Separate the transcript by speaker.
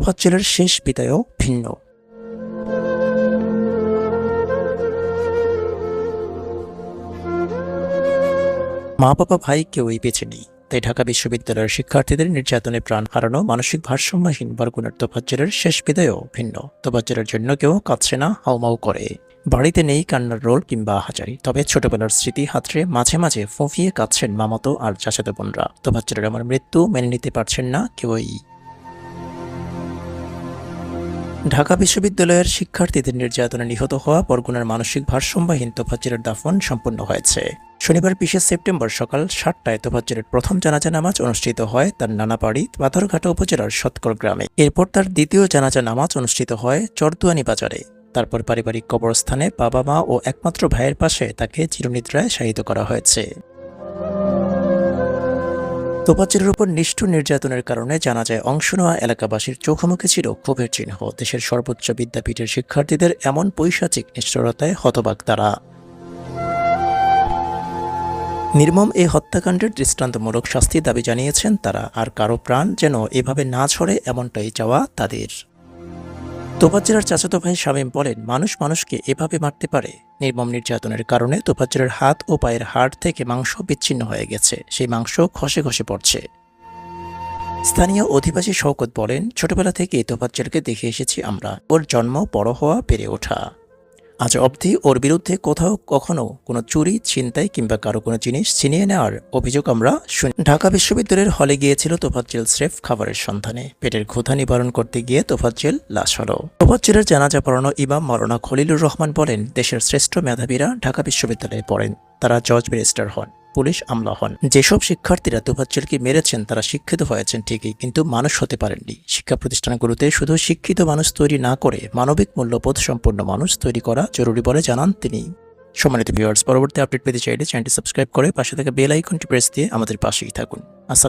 Speaker 1: তোফাজ্জলের শেষ বিদায়ও ভিন্ন। মা বাবা ভাই কেউই বেঁচে নেই। তাই ঢাকা বিশ্ববিদ্যালয়ের শিক্ষার্থীদের নির্যাতনে প্রাণ হারানো মানসিক ভারসাম্যহীন বরগুনার তোফাজ্জলের শেষ বিদায়ও ভিন্ন। তোফাজ্জলের জন্য কেউ কাঁদছে না, হাউমাউ করে। বাড়িতে নেই কান্নার রোল কিংবা হাজারি। তবে ছোটবেলার স্মৃতি হাতরে মাঝে মাঝে ফোঁফিয়ে কাঁদছেন মামাতো আর চাচাতো বোনরা। তোফাজ্জলের আমার মৃত্যু মেনে নিতে পারছেন না কেউই। ঢাকা বিশ্ববিদ্যালয়ের শিক্ষার্থীদের নির্যাতনে নিহত হওয়া বরগুনার মানসিক ভারসাম্যহীন তোফাজ্জলের দাফন সম্পন্ন হয়েছে। শনিবার বিশে সেপ্টেম্বর সকাল সাতটায় তোফাজ্জলের প্রথম জানাজা নামাজ অনুষ্ঠিত হয় তার নানাবাড়ি পাথরঘাটা উপজেলার সৎকর গ্রামে। এরপর তার দ্বিতীয় জানাজা নামাজ অনুষ্ঠিত হয় চরদুয়ানি বাজারে। তারপর পারিবারিক কবরস্থানে বাবা মা ও একমাত্র ভাইয়ের পাশে তাকে চিরনিদ্রায় শায়িত করা হয়েছে। তোপাচের উপর নিষ্ঠুর নির্যাতনের কারণে জানা যায় অংশ নেওয়া এলাকাবাসীর চোখমুখে ছিল ক্ষোভের চিহ্ন। দেশের সর্বোচ্চ বিদ্যাপীঠের শিক্ষার্থীদের এমন পৈশাচিক নিষ্ঠুরতায় হতবাক তারা। নির্মম এই হত্যাকাণ্ডের দৃষ্টান্তমূলক শাস্তি দাবি জানিয়েছেন তারা, আর কারও প্রাণ যেন এভাবে না ছড়ে এমনটাই চাওয়া তাদের। তোপাজ্জেরার চাচাতো ভাই শামীম বলেন, মানুষ মানুষকে এভাবে মারতে পারে। নির্মম নির্যাতনের কারণে তোপাজ্জেরার হাত ও পায়ের হাড় থেকে মাংস বিচ্ছিন্ন হয়ে গেছে। সেই মাংস খসে খসে পড়ছে। স্থানীয় অধিবাসী শওকত বলেন, ছোটবেলা থেকে তোফাজ্জলকে দেখে এসেছি আমরা। ওর জন্ম বড় হওয়া বেড়ে ওঠা। আজ অবধি ওর বিরুদ্ধে কোথাও কখনো কোনো চুরি, ছিনতাই কিংবা কারও কোনো জিনিস ছিনিয়ে নেওয়ার অভিযোগ আমরা শুনি। ঢাকা বিশ্ববিদ্যালয়ের হলে গিয়েছিল তোফাজ্জেল স্রেফ খাবারের সন্ধানে। পেটের ক্ষুধা নিবারণ করতে গিয়ে তোফাজ্জেল লাশ হল। তোফাজ্জেলের জানাজা পড়ানো ইমাম মরনা খলিলুর রহমান বলেন, দেশের শ্রেষ্ঠ মেধাবীরা ঢাকা বিশ্ববিদ্যালয়ে পড়েন, তারা জজ ব্যারিস্টার হন। পুলিশ আমলা হন। যেসব শিক্ষার্থীরা তোফাজ্জলকে মেরেছেন, তারা শিক্ষিত হয়েছেন ঠিকই, কিন্তু মানুষ হতে পারেননি। শিক্ষা প্রতিষ্ঠানগুলোতে শুধু শিক্ষিত মানুষ তৈরি না করে মানবিক মূল্যবোধ সম্পন্ন মানুষ তৈরি করা জরুরি বলে জানান তিনি। সম্মানিত ভিউয়ার্স পরবর্তী আপডেট পেতে চাইলে চ্যানেলটি সাবস্ক্রাইব করে পাশে থাকা বেল আইকনটি প্রেস দিয়ে আমাদের পাশেই থাকুন। আসসালাম